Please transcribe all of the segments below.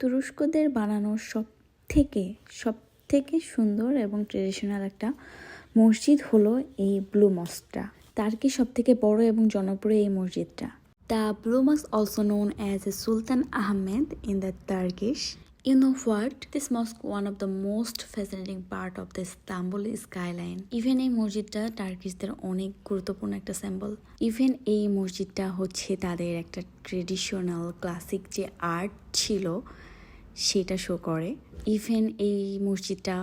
তুরস্কদের বানানো সব থেকে সব থেকে সুন্দর এবং ট্রেডিশনাল একটা মসজিদ হলো এই ব্লু মস্কটা তার্কি সব থেকে বড় এবং জনপ্রিয় এই মসজিদটা the blue mosque also known as a Sultan Ahmed in the Turkish You know what? This mosque, one of the most fascinating part of the Istanbul skyline. Even এই মসজিদটা টার্কিশদের অনেক গুরুত্বপূর্ণ একটা সিম্বল ইভেন এই মসজিদটা হচ্ছে তাদের একটা ট্রেডিশনাল ক্লাসিক যে আর্ট ছিল সেটা শো করে। ইভেন এই মসজিদটা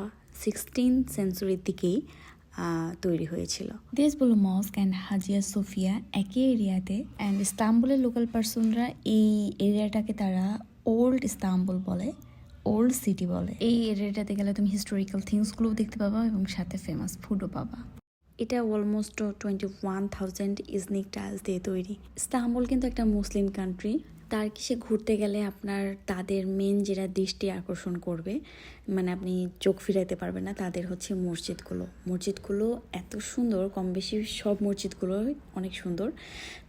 সিক্সটিন সেঞ্চুরির দিকেই তৈরি হয়েছিল। দেশ বলো মস্ক অ্যান্ড হাজিয়া সোফিয়া একই এরিয়াতে অ্যান্ড ইস্তাম্বুলের লোকাল পার্সনরা এই এরিয়াটাকে তারা ওল্ড ইস্তাম্বুল বলে ওল্ড সিটি বলে। এই এরিয়াটাতে গেলে তুমি হিস্টোরিক্যাল থিংসগুলোও দেখতে পাবা এবং সাথে ফেমাস ফুডও পাবা। এটা almost twenty one thousand Iznik tiles দিয়ে তৈরি। ইস্তাম্বুল কিন্তু একটা মুসলিম কান্ট্রি তার কিসে ঘুরতে গেলে আপনার তাদের মেন যেটা দৃষ্টি আকর্ষণ করবে মানে আপনি চোখ ফিরাইতে পারবেন না, তাদের হচ্ছে মসজিদগুলো। মসজিদগুলো এত সুন্দর কম বেশি সব মসজিদগুলো অনেক সুন্দর।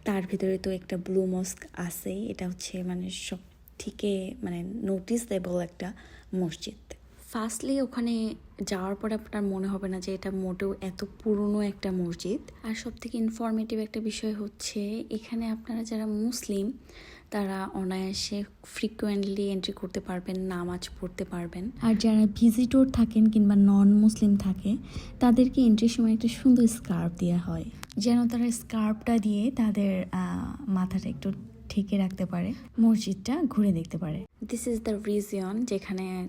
তার ভিতরে তো একটা ব্লু মস্ক আছে, এটা হচ্ছে মানে সব থেকে মানে নোটিসেবল একটা মসজিদ। ফার্স্টলি ওখানে যাওয়ার পরে আপনার মনে হবে না যে এটা মোটেও এত পুরনো একটা মসজিদ। আর সব থেকে ইনফরমেটিভ একটা বিষয় হচ্ছে, এখানে আপনারা যারা মুসলিম তারা অনায়াসে ফ্রিকুয়েন্টলি এন্ট্রি করতে পারবেন, নামাজ পড়তে পারবেন। আর যারা ভিজিটর থাকেন কিংবা নন মুসলিম থাকে, তাদেরকে এন্ট্রির সময় একটা সুন্দর স্কার্ফ দেওয়া হয়। যেন তারা স্কার্ফটা দিয়ে তাদের মাথাটা একটু ঠেকে রাখতে পারে, মসজিদটা ঘুরে দেখতে পারে। দিস ইজ দ্য রিজিয়ন যেখানে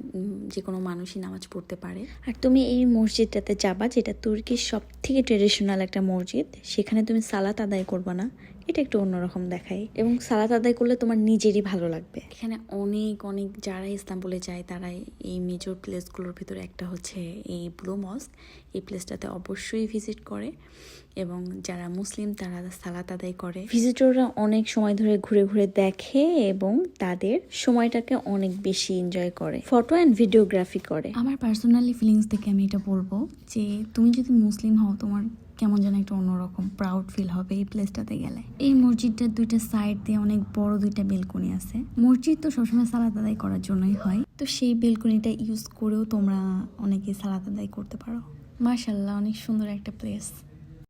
যে কোনো মানুষই নামাজ পড়তে পারে। আর তুমি এই মসজিদটাতে যাবা যেটা তুর্কির সব থেকে ট্রেডিশনাল একটা মসজিদ সেখানে তুমি সালাত আদায় করবা না। এটা একটু অন্যরকম দেখায়। এবং সালাত আদায় করলে তোমার নিজেরই ভালো লাগবে। এখানে অনেক অনেক যারা ইস্তাম্বুলে যায় তারা এই মেজর প্লেসগুলোর ভিতরে একটা হচ্ছে এই ব্লু মস্ক এই প্লেসটাতে অবশ্যই ভিজিট করে। এবং যারা মুসলিম তারা সালাত আদায় করে। ভিজিটররা অনেক সময় ধরে ঘুরে ঘুরে দেখে এবং তাদের সময়টাকে অনেক বেশি এনজয় করে। ফটো অ্যান্ড ভিডিওগ্রাফি করে। আমার পার্সোনালি ফিলিংস থেকে আমি এটা বলব যে, তুমি যদি মুসলিম হও, তোমার কেমন যেন একটা অন্যরকম প্রাউড ফিল হবে এই প্লেসটাতে গেলে। এই মসজিদটার দুইটা সাইড দিয়ে অনেক বড় দুইটা বেলকনি আছে। মসজিদ তো সবসময় সালাত আদায় করার জন্যই হয়। তো সেই বেলকনিটা ইউজ করেও তোমরা অনেকে সালাত আদায় করতে পারো। মার্শাল্লাহ অনেক সুন্দর একটা প্লেস